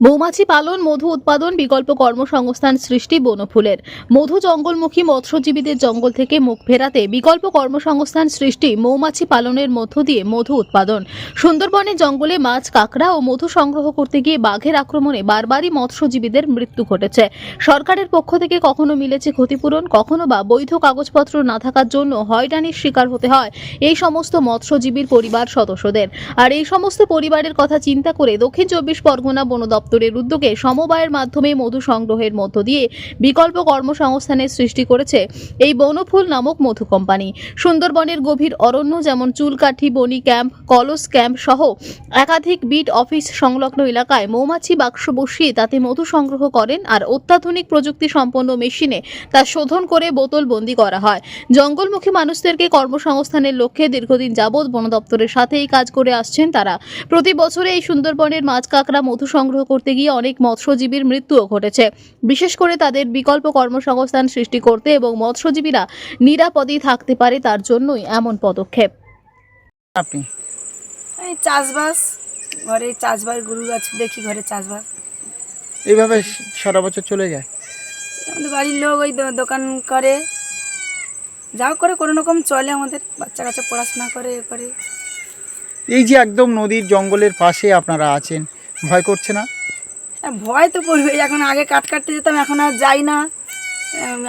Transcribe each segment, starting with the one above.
মৌমাছি পালন, মধু উৎপাদন, বিকল্প কর্মসংস্থান সৃষ্টি বনফুলের। মধু জঙ্গলমুখী মৎস্যজীবীদের জঙ্গল থেকে মুখ ফেরাতে বিকল্প কর্মসংস্থান সৃষ্টি মৌমাছি পালনের মধ্য দিয়ে মধু উৎপাদন। সুন্দরবনে জঙ্গলে মাছ, কাঁকড়া ও মধু সংগ্রহ করতে গিয়ে বাঘের আক্রমণে বারবারই মৎস্যজীবীদের মৃত্যু ঘটেছে। সরকারের পক্ষ থেকে কখনো মিলেছে ক্ষতিপূরণ, কখনো বা বৈধ কাগজপত্র না থাকার জন্য হয়রানির শিকার হতে হয় এই সমস্ত মৎস্যজীবীর পরিবার সদস্যদের। আর এই সমস্ত পরিবারের কথা চিন্তা করে দক্ষিণ চব্বিশ পরগনা বন দপ্তরের উদ্যোগে সমবায়ের মাধ্যমে মধু সংগ্রহের মধ্য দিয়ে বিকল্প কর্মসংস্থানের সৃষ্টি করেছে এই বনফুল নামক মধু কোম্পানি। সুন্দরবনের গভীর অরণ্য যেমন চুলকাঠি, বনি ক্যাম্প, কলস ক্যাম্প সহ একাধিক বিট অফিস সংলগ্ন এলাকায় মৌমাছি বাক্স বসিয়ে তাতে মধু সংগ্রহ করেন আর অত্যাধুনিক প্রযুক্তি সম্পন্ন মেশিনে তা শোধন করে বোতল বন্দি করা হয়। জঙ্গলমুখী মানুষদেরকে কর্মসংস্থানের লক্ষ্যে দীর্ঘদিন যাবৎ বন দপ্তরের সাথে এই কাজ করে আসছেন তারা। প্রতি বছরে এই সুন্দরবনের মাছ কাঁকড়া মধু সংগ্রহ করতে গিয়ে অনেক মৎস্যজীবীর মৃত্যুও ঘটেছে। বিশেষ করে তাদের বিকল্প কর্মসংস্থান সৃষ্টি করতে এবং মৎস্যজীবীরা নিরাপদেই থাকতে পারে তার জন্যই এমন পদক্ষেপ। আপনি? এই চাষবাস ঘরে চাষবাস গরু আছে দেখি ঘরে চাষবাস। এইভাবে সারা বছর চলে যায়? আমাদের বাড়ির লোক ওই দো- দোকান করে। যাও করে কোনো রকম চলে আমাদের বাচ্চা কাচ্চা পড়াশোনা করে এ করে। এই যে একদম নদীর জঙ্গলের পাশে আপনারা আছেন ভয় করছে না? ভয় তো করবে। এখন আগে কাট কাটতে যেতাম এখন আর যাই না।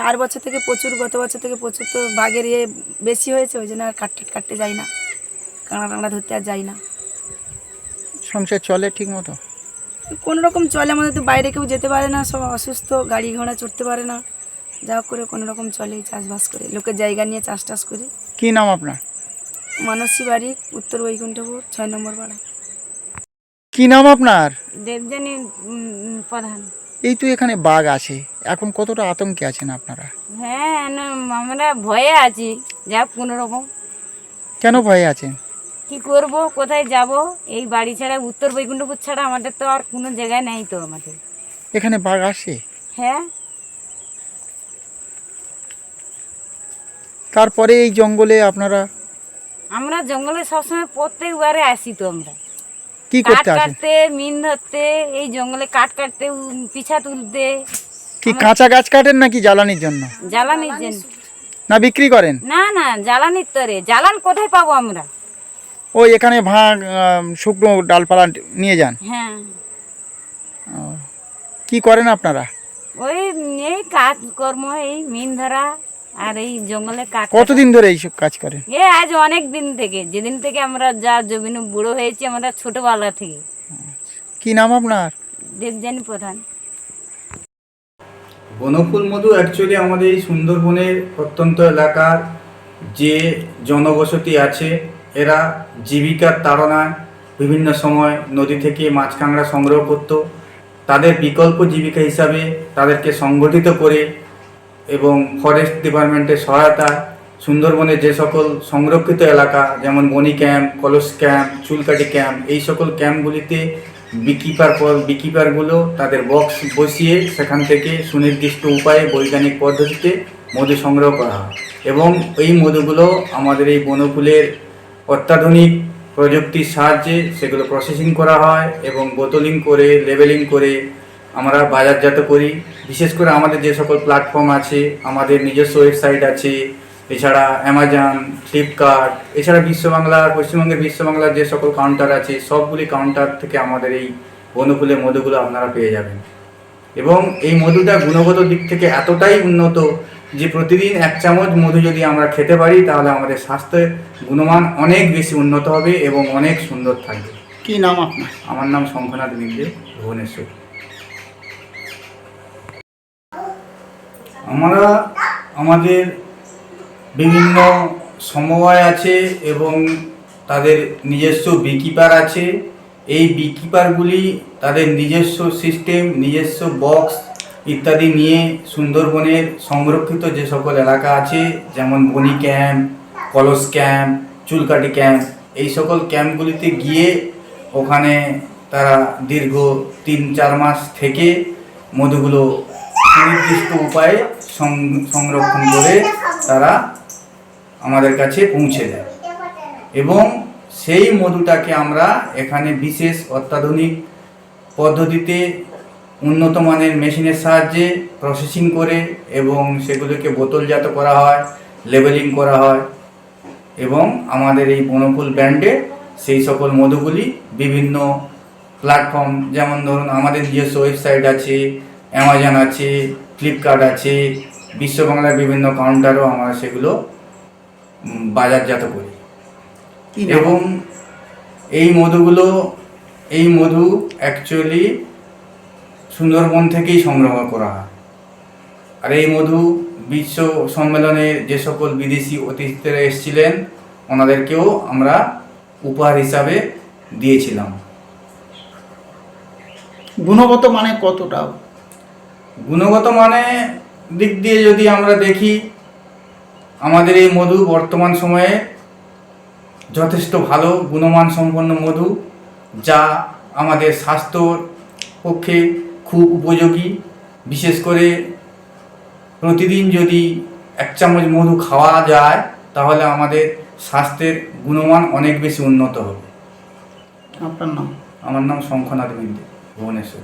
আর বছর থেকে প্রচুর গত বছর থেকে প্রচুর তো বাঘের ইয়ে বেশি হয়েছে ওই জন্য আর কাট কাটতে যাই না। কাঁকড়া টাংড়া ধরতে আর যাই না। সংসার চলে ঠিক মতো কোনো রকম চলে আমাদের তো বাইরে কেউ যেতে পারে না সব অসুস্থ গাড়ি ঘোড়া চড়তে পারে না। যা হোক করে কোনো রকম চলে চাষবাস করে লোকের জায়গা নিয়ে চাষ টাস করি। কী নাম আপনার? মানসী বাড়ি উত্তর বৈকুণ্ঠপুর ছয় নম্বর পাড়া। কি নাম আপনার? দেবযানী প্রধান। এই তো এখানে বাঘ আছে। এখন কতটা আতঙ্কে আছেন আপনারা? হ্যাঁ না, আমরা ভয়ে আছি যা কোনো রকম কেন ভয়ে আছেন? কি করব কোথায় যাব? এই বাড়ি ছাড়া উত্তর বৈকুণ্ঠপুর ছাড়া আমাদের তো আর কোনো জায়গায় নেই তো আমাদের। এখানে বাঘ আসে? হ্যাঁ। তারপরে এই জঙ্গলে আপনারা? আমরা জঙ্গলে সবসময় প্রত্যেকবারে আসি তো আমরা। কি করতে আসেন কাটতে মিন ধরতে এই জঙ্গলে কাঠ কাটতে পিছা তুলতে। কি কাঁচা গাছ কাটেন নাকি জ্বালানির জন্য? জ্বালানির জন্য। না বিক্রি করেন? না না জ্বালানির তরে। জ্বালান কোথায় পাবো আমরা? ওই এখানে ভাগ শুকনো ডালপালা নিয়ে যান। হ্যাঁ। কি করেন আপনারা? ওই এই কাজ কর্ম এই মিন ধরা আর এই জঙ্গলে কাঠ কতদিন ধরে এইসব কাজ করেন এ আজ অনেক দিন থেকে। যেদিন থেকে আমরা যা জমিনে বুড়ো হয়েছি আমরা ছোটবেলা থেকে। কি নাম আপনার? দেবযানী প্রধান। বনফুল মধু অ্যাকচুয়ালি আমাদের এই সুন্দরবনের প্রত্যন্ত এলাকার যে জনবসতি আছে এরা জীবিকার তাড়নায় বিভিন্ন সময় নদী থেকে মাছ কাঁকড়া সংগ্রহ করত। তাদের বিকল্প জীবিকা হিসাবে তাদেরকে সংগঠিত করে এবং ফরেস্ট ডিপার্টমেন্টের সহায়তা, সুন্দরবনের যে সকল সংরক্ষিত এলাকা, যেমন বনি ক্যাম্প, কলস ক্যাম্প চুলকাটি ক্যাম্প, এই সকল ক্যাম্পগুলিতে বিকিপার পর বিকিপারগুলো তাদের বক্স বসিয়ে সেখান থেকে সুনির্দিষ্ট উপায়ে বৈজ্ঞানিক পদ্ধতিতে মধু সংগ্রহ করা হয়। এবং এই মধুগুলো আমাদের এই বনফুলের অত্যাধুনিক প্রযুক্তির সাহায্যে সেগুলো প্রসেসিং করা হয় এবং বোতলিং করে লেবেলিং করে আমরা বাজারজাত করি। বিশেষ করে আমাদের যে সকল প্ল্যাটফর্ম আছে আমাদের নিজস্ব ওয়েবসাইট আছে এছাড়া অ্যামাজন ফ্লিপকার্ট এছাড়া বিশ্ববাংলার পশ্চিমবঙ্গের বিশ্ববাংলার যে সকল কাউন্টার আছে সবগুলি কাউন্টার থেকে আমাদের এই বনফুলের মধুগুলো আপনারা পেয়ে যাবেন। এবং এই মধুটা গুণগত দিক থেকে এতটাই উন্নত যে প্রতিদিন এক চামচ মধু যদি আমরা খেতে পারি তাহলে আমাদের স্বাস্থ্যের গুণমান অনেক বেশি উন্নত হবে এবং অনেক সুন্দর থাকবে। কি নাম আপনার? আমার নাম শঙ্খনাথ মিত্রে ভুবনেশ্বর। আমরা আমাদের বিভিন্ন সমবায় আছে এবং তাদের নিজস্ব বিকিপার আছে। এই বিকিপারগুলি তাদের নিজস্ব সিস্টেম নিজস্ব বক্স ইত্যাদি নিয়ে সুন্দরবনের সংরক্ষিত যে সকল এলাকা আছে, যেমন বনি ক্যাম্প কলস ক্যাম্প চুলকাটি ক্যাম্প এই সকল ক্যাম্পগুলিতে গিয়ে ওখানে তারা দীর্ঘ তিন চার মাস থেকে মধুগুলো সুনির্দিষ্ট উপায়ে সংরক্ষণ করে তারা আমাদের কাছে পৌঁছে দেয়। এবং সেই মধুটাকে আমরা এখানে বিশেষ অত্যাধুনিক পদ্ধতিতে উন্নত মানের মেশিনের সাহায্যে প্রসেসিং করে এবং সেগুলোকে বোতলজাত করা হয় লেবেলিং করা হয় এবং আমাদের এই বনফুল ব্র্যান্ডে সেই সকল মধুগুলি বিভিন্ন প্ল্যাটফর্ম যেমন ধরুন আমাদের নিজস্ব ওয়েবসাইট আছে অ্যামাজন আছে ফ্লিপকার্ট আছে বিশ্ব বাংলার বিভিন্ন কাউন্টারও আমরা সেগুলো বাজারজাত করি। এবং এই মধুগুলো এই মধু অ্যাকচুয়ালি সুন্দরবন থেকেই সংগ্রহ করা হয়। আর এই মধু বিশ্ব সম্মেলনে যে সকল বিদেশি অতিথিরা এসেছিলেন ওনাদেরকেও আমরা উপহার হিসাবে দিয়েছিলাম। গুণগত মানে কতটা? গুণগত মানে দিক দিয়ে যদি আমরা দেখি আমাদের এই মধু বর্তমান সময়ে যথেষ্ট ভালো গুণমান সম্পন্ন মধু যা আমাদের স্বাস্থ্যর পক্ষে খুব উপযোগী। বিশেষ করে প্রতিদিন যদি এক চামচ মধু খাওয়া যায় তাহলে আমাদের স্বাস্থ্যের গুণমান অনেক বেশি উন্নত হবে। আপনার নাম? আমার নাম শঙ্খনাথ বিন্দু ভুবনেশ্বর।